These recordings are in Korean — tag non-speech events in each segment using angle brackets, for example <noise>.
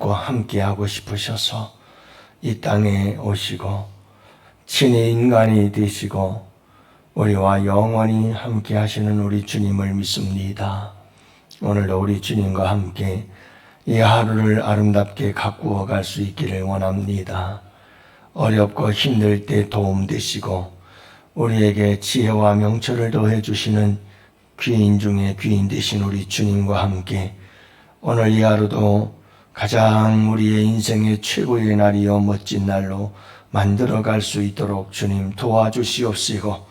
참고 함께하고 싶으셔서 이 땅에 오시고 친히 인간이 되시고 우리와 영원히 함께 하시는 우리 주님을 믿습니다. 오늘도 우리 주님과 함께 이 하루를 아름답게 가꾸어 갈 수 있기를 원합니다. 어렵고 힘들 때 도움 되시고 우리에게 지혜와 명철을 더해 주시는 귀인 중에 귀인 되신 우리 주님과 함께 오늘 이 하루도 가장 우리의 인생의 최고의 날이요 멋진 날로 만들어 갈 수 있도록 주님 도와주시옵시고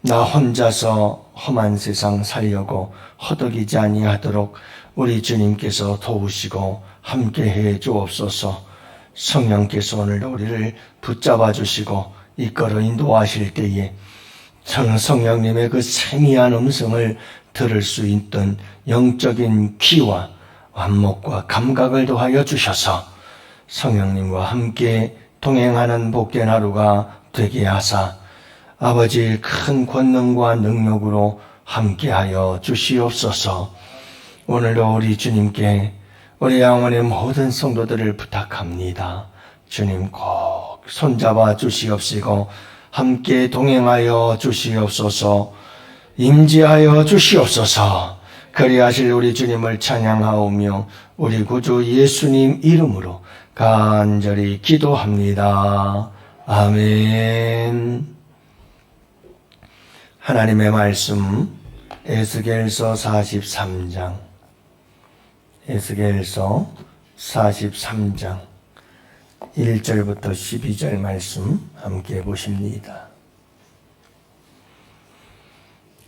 나 혼자서 험한 세상 살려고 허덕이지 아니하도록 우리 주님께서 도우시고 함께 해 주옵소서. 성령께서 오늘 우리를 붙잡아 주시고 이끌어 인도하실 때에 성 성령님의 그 세미한 음성을 들을 수 있던 영적인 귀와 안목과 감각을 더하여 주셔서 성령님과 함께 동행하는 복된 하루가 되게 하사 아버지의 큰 권능과 능력으로 함께하여 주시옵소서. 오늘도 우리 주님께 우리 양원의 모든 성도들을 부탁합니다. 주님 꼭 손잡아 주시옵시고 함께 동행하여 주시옵소서. 임재하여 주시옵소서. 그리하실 우리 주님을 찬양하오며 우리 구주 예수님 이름으로 간절히 기도합니다. 아멘. 하나님의 말씀 에스겔서 43장 에스겔서 43장 1절부터 12절 말씀 함께 보십니다.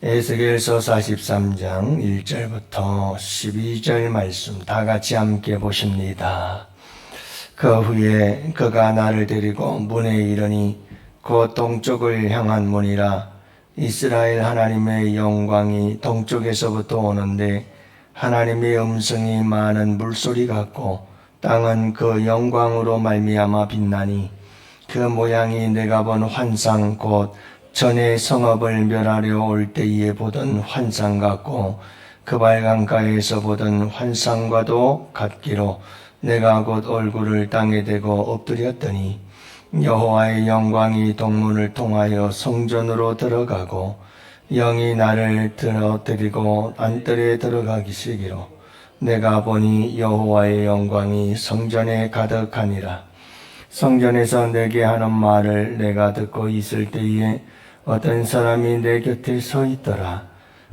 에스겔서 43장 1절부터 12절 말씀 다 같이 함께 보십니다. 그 후에 그가 나를 데리고 문에 이르니 그 동쪽을 향한 문이라 이스라엘 하나님의 영광이 동쪽에서부터 오는데 하나님의 음성이 많은 물소리 같고 땅은 그 영광으로 말미암아 빛나니 그 모양이 내가 본 환상 곧 전에 성읍을 멸하려 올 때에 보던 환상 같고 그 발강가에서 보던 환상과도 같기로 내가 곧 얼굴을 땅에 대고 엎드렸더니 여호와의 영광이 동문을 통하여 성전으로 들어가고 영이 나를 들어드리고 안뜰에 들어가기 시기로 내가 보니 여호와의 영광이 성전에 가득하니라 성전에서 내게 하는 말을 내가 듣고 있을 때에 어떤 사람이 내 곁에 서 있더라.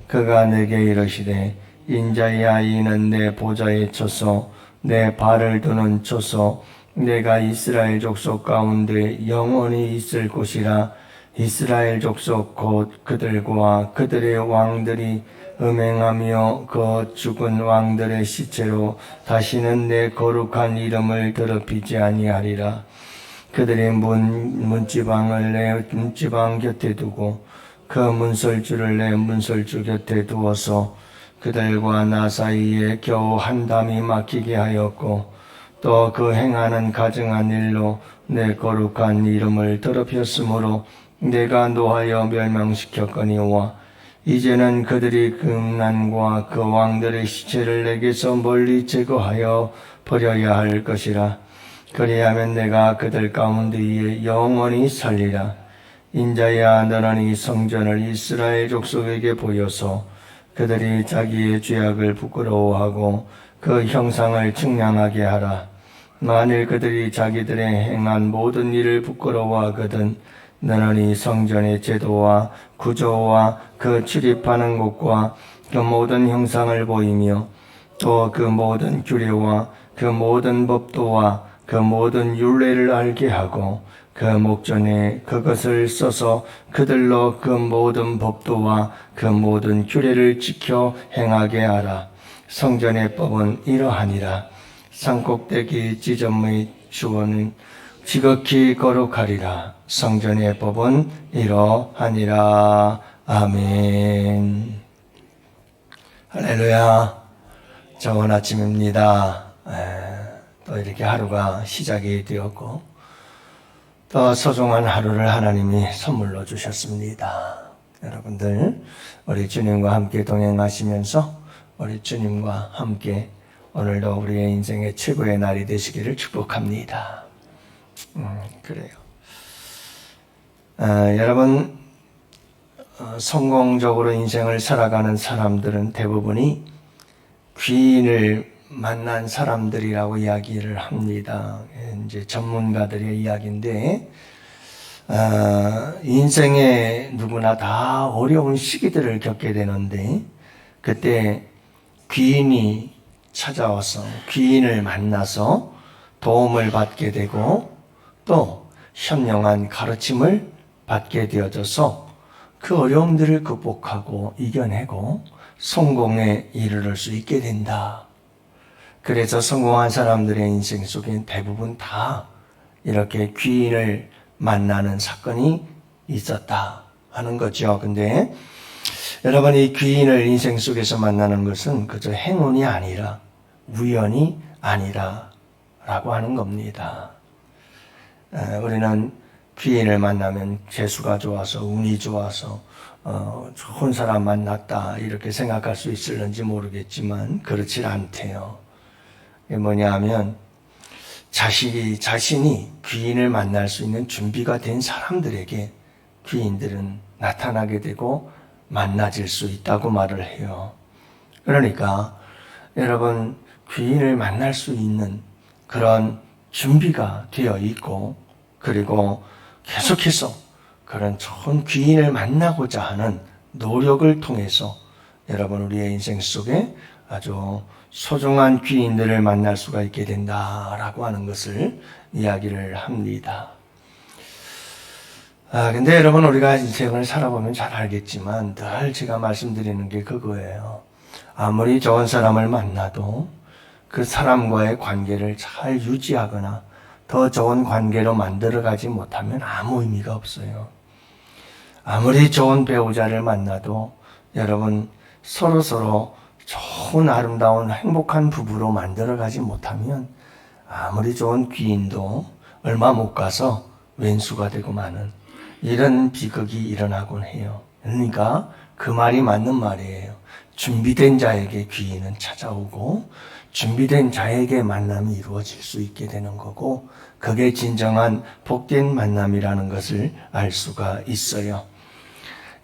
그가 내게 이르시되 인자야 이는 내 보좌에 쳐서 내 발을 두는 쳐서 내가 이스라엘 족속 가운데 영원히 있을 곳이라 이스라엘 족속 곧 그들과 그들의 왕들이 음행하며 그 죽은 왕들의 시체로 다시는 내 거룩한 이름을 더럽히지 아니하리라. 그들의 문, 문지방을 내 문지방 곁에 두고 그 문설주를 내 문설주 곁에 두어서 그들과 나 사이에 겨우 한 담이 막히게 하였고 또 그 행하는 가증한 일로 내 거룩한 이름을 더럽혔으므로 내가 노하여 멸망시켰거니와 이제는 그들이 금난과 그 왕들의 시체를 내게서 멀리 제거하여 버려야 할 것이라 그리하면 내가 그들 가운데 에 영원히 살리라. 인자야 너는 이 성전을 이스라엘 족속에게 보여서 그들이 자기의 죄악을 부끄러워하고 그 형상을 측량하게 하라. 만일 그들이 자기들의 행한 모든 일을 부끄러워하거든 너는 이 성전의 제도와 구조와 그 출입하는 곳과 그 모든 형상을 보이며 또 그 모든 규례와 그 모든 법도와 그 모든 율례를 알게 하고 그 목전에 그것을 써서 그들로 그 모든 법도와 그 모든 규례를 지켜 행하게 하라. 성전의 법은 이러하니라. 산꼭대기 지점의 주원은 지극히 거룩하리라. 성전의 법은 이러하니라. 아멘. 할렐루야. 좋은 아침입니다. 에. 또 이렇게 하루가 시작이 되었고 또 소중한 하루를 하나님이 선물로 주셨습니다. 여러분들 우리 주님과 함께 동행하시면서 우리 주님과 함께 오늘도 우리의 인생의 최고의 날이 되시기를 축복합니다. 음, 그래요. 아, 여러분, 어, 성공적으로 인생을 살아가는 사람들은 대부분이 귀인을 만난 사람들이라고 이야기를 합니다. 이제 전문가들의 이야기인데, 아, 인생에 누구나 다 어려운 시기들을 겪게 되는데, 그때 귀인이 찾아와서 귀인을 만나서 도움을 받게 되고 또 현명한 가르침을 받게 되어져서 그 어려움들을 극복하고 이겨내고 성공에 이르를 수 있게 된다. 그래서 성공한 사람들의 인생 속엔 대부분 다 이렇게 귀인을 만나는 사건이 있었다 하는 거죠. 근데 여러분 이 귀인을 인생 속에서 만나는 것은 그저 행운이 아니라 우연이 아니라 라고 하는 겁니다. 우리는 귀인을 만나면 재수가 좋아서 운이 좋아서 어, 좋은 사람 만났다 이렇게 생각할 수 있을는지 모르겠지만 그렇지 않대요. 뭐냐 하면 자식이 자신이 귀인을 만날 수 있는 준비가 된 사람들에게 귀인들은 나타나게 되고 만나질 수 있다고 말을 해요. 그러니까 여러분 귀인을 만날 수 있는 그런 준비가 되어 있고 그리고 계속해서 그런 좋은 귀인을 만나고자 하는 노력을 통해서 여러분 우리의 인생 속에 아주 소중한 귀인들을 만날 수가 있게 된다라고 하는 것을 이야기를 합니다. 아, 근데 여러분, 우리가 인생을 살아보면 잘 알겠지만, 늘 제가 말씀드리는 게 그거예요. 아무리 좋은 사람을 만나도 그 사람과의 관계를 잘 유지하거나 더 좋은 관계로 만들어가지 못하면 아무 의미가 없어요. 아무리 좋은 배우자를 만나도 여러분 서로 서로 좋은 아름다운 행복한 부부로 만들어가지 못하면 아무리 좋은 귀인도 얼마 못 가서 왼수가 되고 마는 이런 비극이 일어나곤 해요. 그러니까 그 말이 맞는 말이에요. 준비된 자에게 귀인은 찾아오고 준비된 자에게 만남이 이루어질 수 있게 되는 거고 그게 진정한 복된 만남이라는 것을 알 수가 있어요.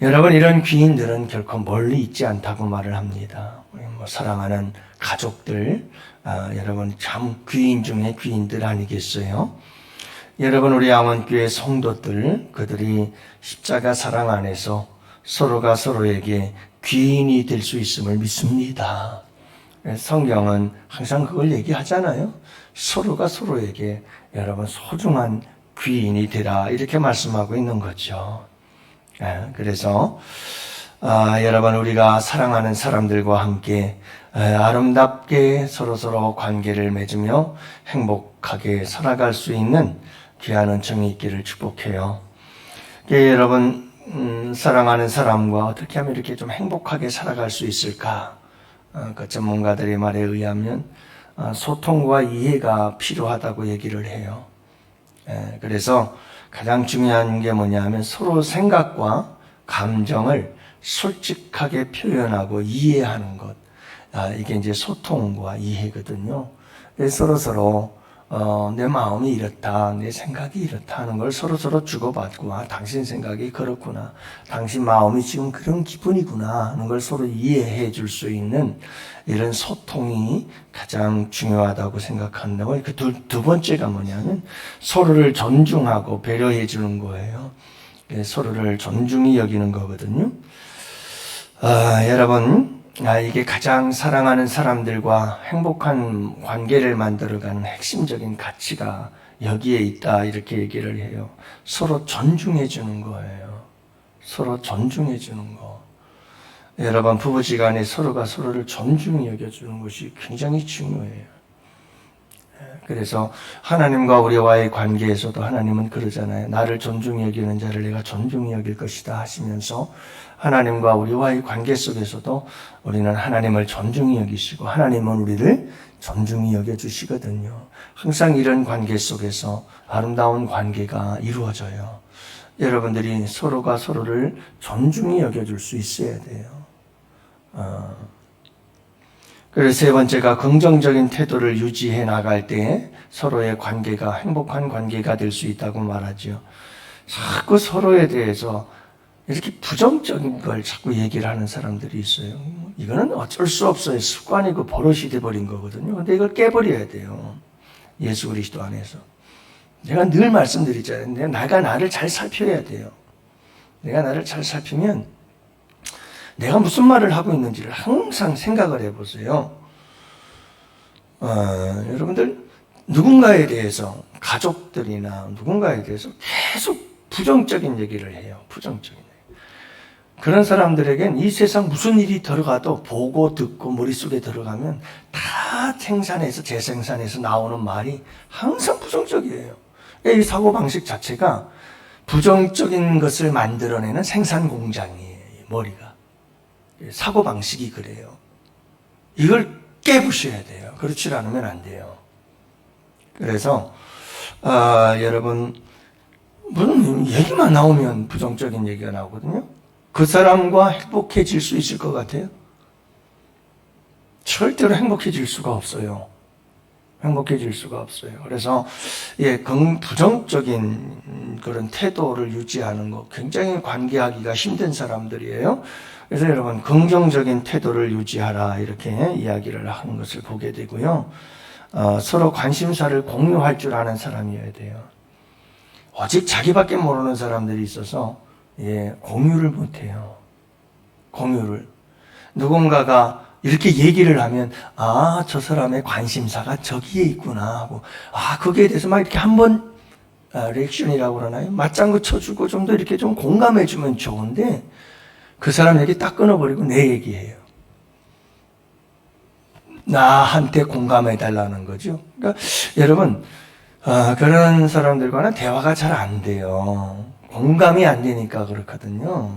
여러분 이런 귀인들은 결코 멀리 있지 않다고 말을 합니다. 뭐 사랑하는 가족들, 아, 여러분 참 귀인 중에 귀인들 아니겠어요? 여러분 우리 양원교회 성도들 그들이 십자가 사랑 안에서 서로가 서로에게 귀인이 될 수 있음을 믿습니다. 성경은 항상 그걸 얘기하잖아요. 서로가 서로에게 여러분 소중한 귀인이 되라 이렇게 말씀하고 있는 거죠. 예, 그래서 아, 여러분 우리가 사랑하는 사람들과 함께 아름답게 서로 서로 관계를 맺으며 행복하게 살아갈 수 있는 귀한 은총이 있기를 축복해요. 예, 여러분 음, 사랑하는 사람과 어떻게 하면 이렇게 좀 행복하게 살아갈 수 있을까? 어, 그 전문가들의 말에 의하면 어, 소통과 이해가 필요하다고 얘기를 해요. 예, 그래서 가장 중요한 게 뭐냐면 서로 생각과 감정을 솔직하게 표현하고 이해하는 것. 아, 이게 이제 소통과 이해거든요. 서로 서로 어, 내 마음이 이렇다, 내 생각이 이렇다 하는 걸 서로 서로 주고받고, 아, 당신 생각이 그렇구나. 당신 마음이 지금 그런 기분이구나 하는 걸 서로 이해해 줄 수 있는 이런 소통이 가장 중요하다고 생각한다고. 그 두, 두 번째가 뭐냐면 서로를 존중하고 배려해 주는 거예요. 예, 서로를 존중히 여기는 거거든요. 아, 여러분, 아, 이게 가장 사랑하는 사람들과 행복한 관계를 만들어가는 핵심적인 가치가 여기에 있다 이렇게 얘기를 해요. 서로 존중해 주는 거예요. 서로 존중해 주는 거. 여러분 부부지간에 서로가 서로를 존중히 여겨주는 것이 굉장히 중요해요. 그래서 하나님과 우리와의 관계에서도 하나님은 그러잖아요. 나를 존중히 여기는 자를 내가 존중히 여길 것이다 하시면서 하나님과 우리와의 관계 속에서도 우리는 하나님을 존중히 여기시고 하나님은 우리를 존중히 여겨주시거든요. 항상 이런 관계 속에서 아름다운 관계가 이루어져요. 여러분들이 서로가 서로를 존중히 여겨줄 수 있어야 돼요. 어, 그래서 세 번째가 긍정적인 태도를 유지해 나갈 때 서로의 관계가 행복한 관계가 될 수 있다고 말하죠. 자꾸 서로에 대해서 이렇게 부정적인 걸 자꾸 얘기를 하는 사람들이 있어요. 이거는 어쩔 수 없어요. 습관이고 버릇이 돼버린 거거든요. 근데 이걸 깨버려야 돼요. 예수 그리스도 안에서. 제가 늘 말씀드리잖아요. 내가 나를 잘 살펴야 돼요. 내가 나를 잘 살피면 내가 무슨 말을 하고 있는지를 항상 생각을 해보세요. 어, 여러분들 누군가에 대해서 가족들이나 누군가에 대해서 계속 부정적인 얘기를 해요. 부정적인. 그런 사람들에겐 이 세상 무슨 일이 들어가도 보고 듣고 머릿속에 들어가면 다 생산해서 재생산해서 나오는 말이 항상 부정적이에요. 이 사고방식 자체가 부정적인 것을 만들어내는 생산 공장이에요. 머리가. 사고방식이 그래요. 이걸 깨부셔야 돼요. 그렇지 않으면 안 돼요. 그래서, 아, 여러분, 무슨 얘기만 나오면 부정적인 얘기가 나오거든요. 그 사람과 행복해질 수 있을 것 같아요? 절대로 행복해질 수가 없어요. 행복해질 수가 없어요. 그래서 예, 긍 부정적인 그런 태도를 유지하는 거 굉장히 관계하기가 힘든 사람들이에요. 그래서 여러분 긍정적인 태도를 유지하라 이렇게 이야기를 하는 것을 보게 되고요. 어, 서로 관심사를 공유할 줄 아는 사람이어야 돼요. 오직 자기밖에 모르는 사람들이 있어서 예, 공유를 못해요. 공유를 누군가가 이렇게 얘기를 하면 아 저 사람의 관심사가 저기에 있구나 하고 아 거기에 대해서 막 이렇게 한번 아, 리액션이라고 그러나요? 맞장구 쳐주고 좀 더 이렇게 좀 공감해주면 좋은데 그 사람 얘기 딱 끊어버리고 내 얘기예요. 나한테 공감해 달라는 거죠. 그러니까 여러분 아, 그런 사람들과는 대화가 잘 안 돼요. 공감이 안 되니까 그렇거든요.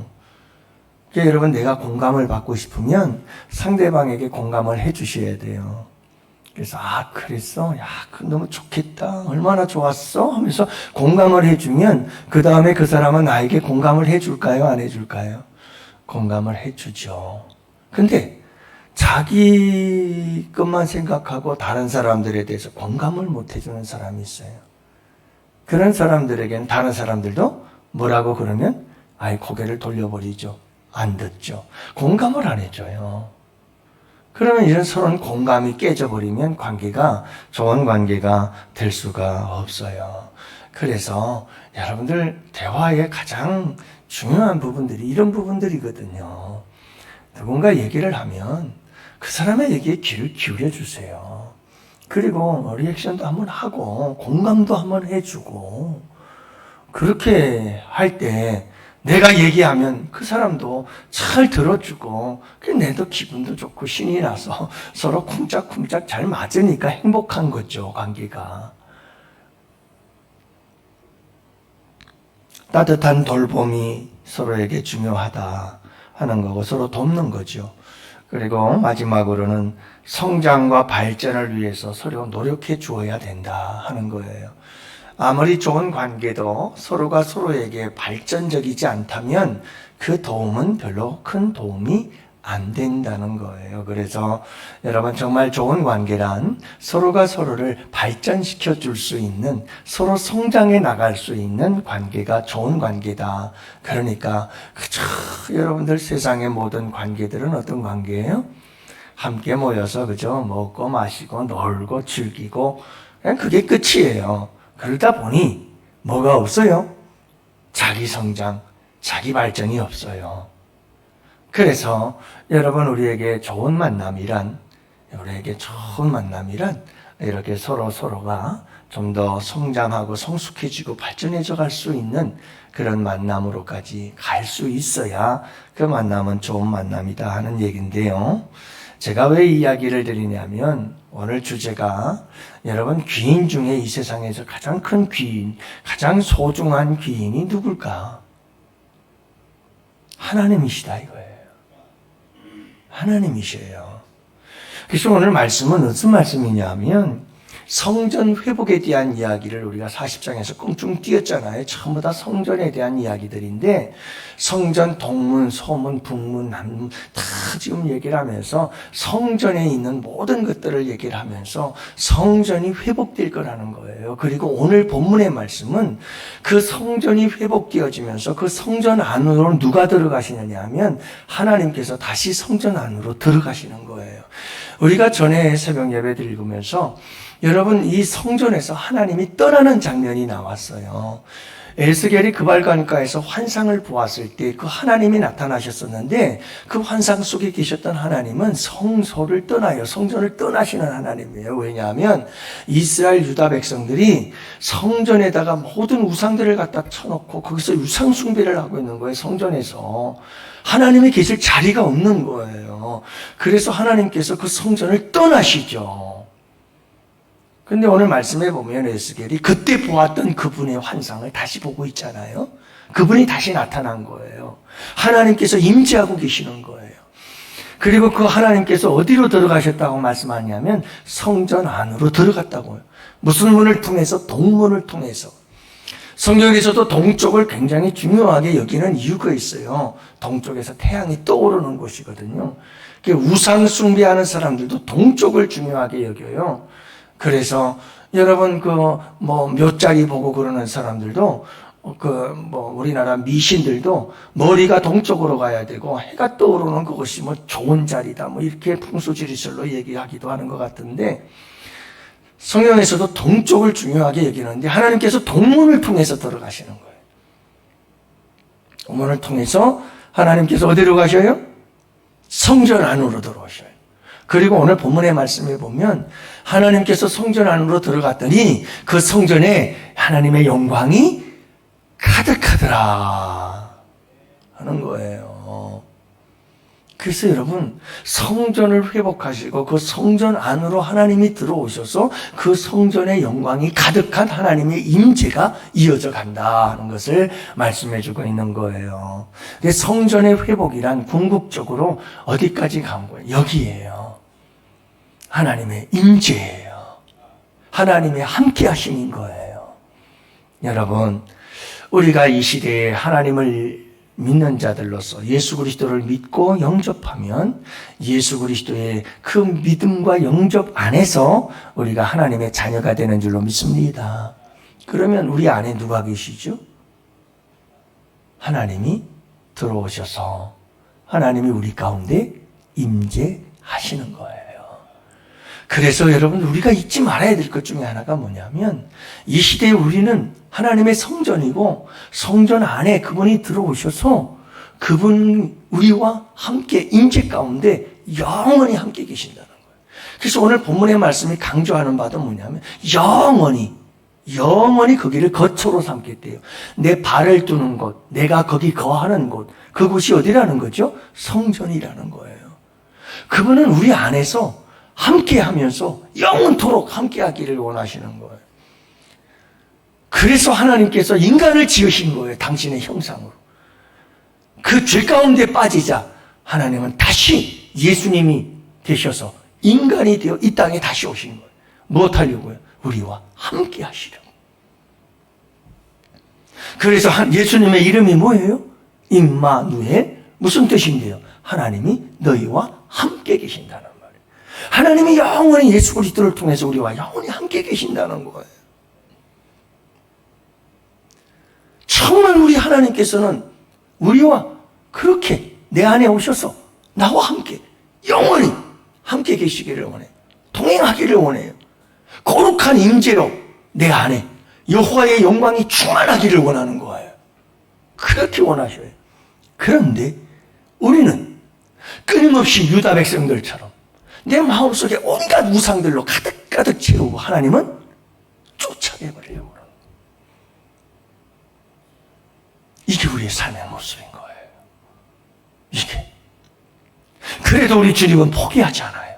그러니까 여러분 내가 공감을 받고 싶으면 상대방에게 공감을 해 주셔야 돼요. 그래서 아 그랬어? 야그 너무 좋겠다. 얼마나 좋았어? 하면서 공감을 해주면 그 다음에 그 사람은 나에게 공감을 해줄까요? 안 해줄까요? 공감을 해주죠. 근데 자기 것만 생각하고 다른 사람들에 대해서 공감을 못 해주는 사람이 있어요. 그런 사람들에겐 다른 사람들도 뭐라고 그러면 아예 고개를 돌려버리죠. 안 듣죠. 공감을 안 해줘요. 그러면 이런 서로는 공감이 깨져버리면 관계가 좋은 관계가 될 수가 없어요. 그래서 여러분들 대화의 가장 중요한 부분들이 이런 부분들이거든요. 누군가 얘기를 하면 그 사람의 얘기에 귀를 기울여 주세요. 그리고 리액션도 한번 하고 공감도 한번 해주고 그렇게 할 때 내가 얘기하면 그 사람도 잘 들어주고 그 내도 기분도 좋고 신이 나서 <laughs> 서로 쿵짝쿵짝 잘 맞으니까 행복한 거죠 관계가 따뜻한 돌봄이 서로에게 중요하다 하는 거고 서로 돕는 거죠. 그리고 마지막으로는 성장과 발전을 위해서 서로 노력해 주어야 된다 하는 거예요. 아무리 좋은 관계도 서로가 서로에게 발전적이지 않다면 그 도움은 별로 큰 도움이 안 된다는 거예요. 그래서 여러분 정말 좋은 관계란 서로가 서로를 발전시켜 줄 수 있는 서로 성장해 나갈 수 있는 관계가 좋은 관계다. 그러니까 그저 여러분들 세상의 모든 관계들은 어떤 관계예요? 함께 모여서 그저 먹고 마시고 놀고 즐기고 그냥 그게 끝이에요. 그러다 보니 뭐가 없어요? 자기 성장, 자기 발전이 없어요. 그래서 여러분 우리에게 좋은 만남이란 우리에게 좋은 만남이란 이렇게 서로 서로가 좀 더 성장하고 성숙해지고 발전해져 갈 수 있는 그런 만남으로까지 갈 수 있어야 그 만남은 좋은 만남이다 하는 얘기인데요. 제가 왜 이야기를 드리냐면 오늘 주제가 여러분 귀인 중에 이 세상에서 가장 큰 귀인, 가장 소중한 귀인이 누굴까? 하나님이시다 이거예요. 하나님이셔요. 그래서 오늘 말씀은 무슨 말씀이냐면 성전 회복에 대한 이야기를 우리가 40장에서 껑충 띄었잖아요. 전부 다 성전에 대한 이야기들인데 성전 동문, 서문, 북문, 남문 다 지금 얘기를 하면서 성전에 있는 모든 것들을 얘기를 하면서 성전이 회복될 거라는 거예요. 그리고 오늘 본문의 말씀은 그 성전이 회복되어지면서 그 성전 안으로 누가 들어가시느냐 하면 하나님께서 다시 성전 안으로 들어가시는 거예요. 우리가 전에 새벽 예배를 읽으면서 여러분 이 성전에서 하나님이 떠나는 장면이 나왔어요. 에스겔이 그발관가에서 환상을 보았을 때 그 하나님이 나타나셨었는데 그 환상 속에 계셨던 하나님은 성소를 떠나요. 성전을 떠나시는 하나님이에요. 왜냐하면 이스라엘 유다 백성들이 성전에다가 모든 우상들을 갖다 쳐놓고 거기서 우상 숭배를 하고 있는 거예요. 성전에서. 하나님이 계실 자리가 없는 거예요. 그래서 하나님께서 그 성전을 떠나시죠. 근데 오늘 말씀해 보면 에스겔이 그때 보았던 그분의 환상을 다시 보고 있잖아요. 그분이 다시 나타난 거예요. 하나님께서 임재하고 계시는 거예요. 그리고 그 하나님께서 어디로 들어가셨다고 말씀하냐면 성전 안으로 들어갔다고요. 무슨 문을 통해서? 동문을 통해서. 성경에서도 동쪽을 굉장히 중요하게 여기는 이유가 있어요. 동쪽에서 태양이 떠오르는 곳이거든요. 우상 숭배하는 사람들도 동쪽을 중요하게 여겨요. 그래서 여러분 그 뭐 묘자리 보고 그러는 사람들도 그 뭐 우리나라 미신들도 머리가 동쪽으로 가야 되고 해가 떠오르는 그것이 뭐 좋은 자리다 뭐 이렇게 풍수지리설로 얘기하기도 하는 것 같은데 성경에서도 동쪽을 중요하게 여기는데 하나님께서 동문을 통해서 들어가시는 거예요. 동문을 통해서 하나님께서 어디로 가셔요? 성전 안으로 들어오셔요. 그리고 오늘 본문의 말씀에 보면 하나님께서 성전 안으로 들어갔더니 그 성전에 하나님의 영광이 가득하더라 하는 거예요. 그래서 여러분 성전을 회복하시고 그 성전 안으로 하나님이 들어오셔서 그 성전의 영광이 가득한 하나님의 임재가 이어져 간다 하는 것을 말씀해 주고 있는 거예요. 성전의 회복이란 궁극적으로 어디까지 간 거예요? 여기에요. 하나님의 임재예요. 하나님의 함께 하심인 거예요. 여러분, 우리가 이 시대에 하나님을 믿는 자들로서 예수 그리스도를 믿고 영접하면 예수 그리스도의 그 믿음과 영접 안에서 우리가 하나님의 자녀가 되는 줄로 믿습니다. 그러면 우리 안에 누가 계시죠? 하나님이 들어오셔서 하나님이 우리 가운데 임재하시는 거예요. 그래서 여러분 우리가 잊지 말아야 될 것 중에 하나가 뭐냐면 이 시대에 우리는 하나님의 성전이고 성전 안에 그분이 들어오셔서 그분 우리와 함께 임재 가운데 영원히 함께 계신다는 거예요. 그래서 오늘 본문의 말씀이 강조하는 바도 뭐냐면 영원히 영원히 거기를 거처로 삼겠대요. 내 발을 두는 곳, 내가 거기 거하는 곳, 그곳이 어디라는 거죠? 성전이라는 거예요. 그분은 우리 안에서 함께 하면서 영원토록 함께 하기를 원하시는 거예요. 그래서 하나님께서 인간을 지으신 거예요. 당신의 형상으로. 그 죄 가운데 빠지자 하나님은 다시 예수님이 되셔서 인간이 되어 이 땅에 다시 오신 거예요. 무엇 하려고요? 우리와 함께 하시려고. 그래서 예수님의 이름이 뭐예요? 임마누엘 무슨 뜻인데요? 하나님이 너희와 함께 계신다는. 하나님이 영원히 예수 그리스도를 통해서 우리와 영원히 함께 계신다는 거예요. 정말 우리 하나님께서는 우리와 그렇게 내 안에 오셔서 나와 함께 영원히 함께 계시기를 원해. 동행하기를 원해요. 거룩한 임재로 내 안에 여호와의 영광이 충만하기를 원하는 거예요. 그렇게 원하셔요. 그런데 우리는 끊임없이 유다 백성들처럼 내 마음속에 온갖 우상들로 가득가득 채우고 하나님은 쫓아내버려요. 이게 우리의 삶의 모습인 거예요. 이게. 그래도 우리 주님은 포기하지 않아요.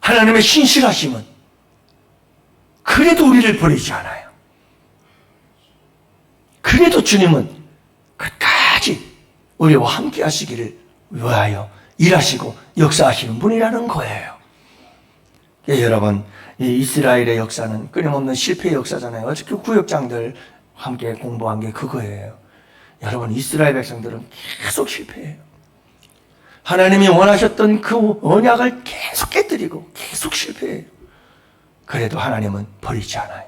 하나님의 신실하심은 그래도 우리를 버리지 않아요. 그래도 주님은 끝까지 우리와 함께 하시기를 위하여 일하시고 역사하시는 분이라는 거예요. 예, 여러분, 이 이스라엘의 역사는 끊임없는 실패의 역사잖아요. 어저께 구역장들 함께 공부한 게 그거예요. 여러분, 이스라엘 백성들은 계속 실패해요. 하나님이 원하셨던 그 언약을 계속 깨뜨리고 계속 실패해요. 그래도 하나님은 버리지 않아요.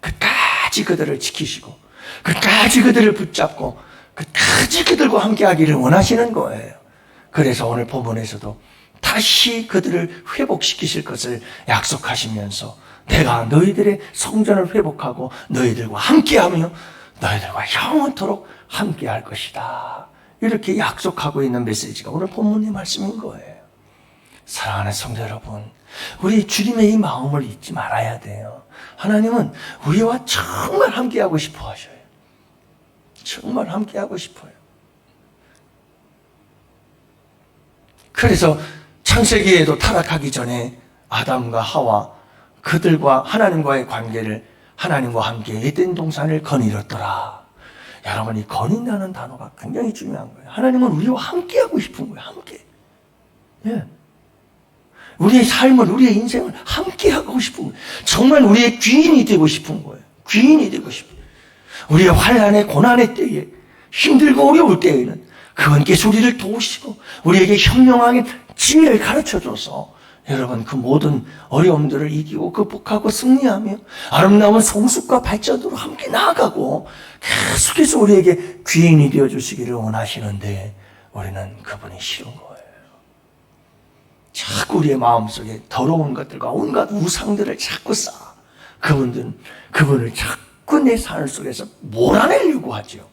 끝까지 그들을 지키시고, 끝까지 그들을 붙잡고, 끝까지 그들과 함께 하기를 원하시는 거예요. 그래서 오늘 본문에서도 다시 그들을 회복시키실 것을 약속하시면서 내가 너희들의 성전을 회복하고 너희들과 함께하며 너희들과 영원토록 함께할 것이다. 이렇게 약속하고 있는 메시지가 오늘 본문의 말씀인 거예요. 사랑하는 성도 여러분, 우리 주님의 이 마음을 잊지 말아야 돼요. 하나님은 우리와 정말 함께하고 싶어 하셔요. 정말 함께하고 싶어요. 그래서 창세기에도 타락하기 전에 아담과 하와 그들과 하나님과의 관계를 하나님과 함께 에덴 동산을 거닐었더라. 여러분 이 거닌다는 단어가 굉장히 중요한 거예요. 하나님은 우리와 함께 하고 싶은 거예요. 함께. 예. 우리의 삶을 우리의 인생을 함께 하고 싶은 거예요. 정말 우리의 귀인이 되고 싶은 거예요. 귀인이 되고 싶어요. 우리의 환란의 고난의 때에 힘들고 어려울 때에는 그분께서 우리를 도우시고 우리에게 현명하게 지혜를 가르쳐줘서 여러분 그 모든 어려움들을 이기고 극복하고 승리하며 아름다운 성숙과 발전으로 함께 나아가고 계속해서 우리에게 귀인이 되어 주시기를 원하시는데 우리는 그분이 싫은 거예요. 자꾸 우리의 마음속에 더러운 것들과 온갖 우상들을 자꾸 쌓아 그분들은 그분을 자꾸 내 삶 속에서 몰아내려고 하죠.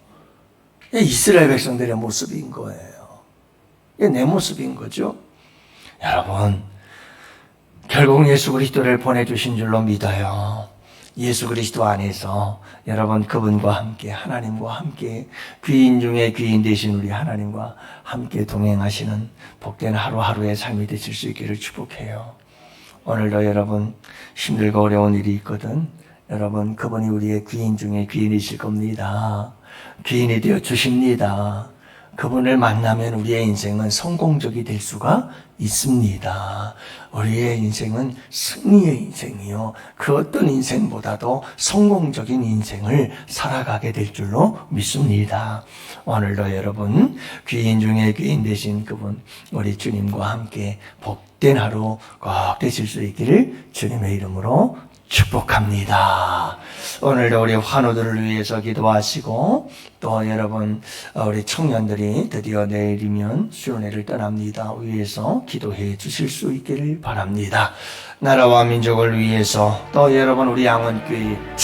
이스라엘 백성들의 모습인 거예요. 이게 내 모습인 거죠. 여러분, 결국 예수 그리스도를 보내주신 줄로 믿어요. 예수 그리스도 안에서 여러분 그분과 함께 하나님과 함께 귀인 중에 귀인 되신 우리 하나님과 함께 동행하시는 복된 하루하루의 삶이 되실 수 있기를 축복해요. 오늘도 여러분 힘들고 어려운 일이 있거든. 여러분 그분이 우리의 귀인 중에 귀인이실 겁니다. 귀인이 되어 주십니다. 그분을 만나면 우리의 인생은 성공적이 될 수가 있습니다. 우리의 인생은 승리의 인생이요. 그 어떤 인생보다도 성공적인 인생을 살아가게 될 줄로 믿습니다. 오늘도 여러분, 귀인 중에 귀인 되신 그분, 우리 주님과 함께 복된 하루 꼭 되실 수 있기를 주님의 이름으로 축복합니다. 오늘도 우리 환우들을 위해서 기도하시고 또 여러분 어, 우리 청년들이 드디어 내일이면 수련회를 떠납니다. 위해서 기도해 주실 수 있기를 바랍니다. 나라와 민족을 위해서 또 여러분 우리 양원교회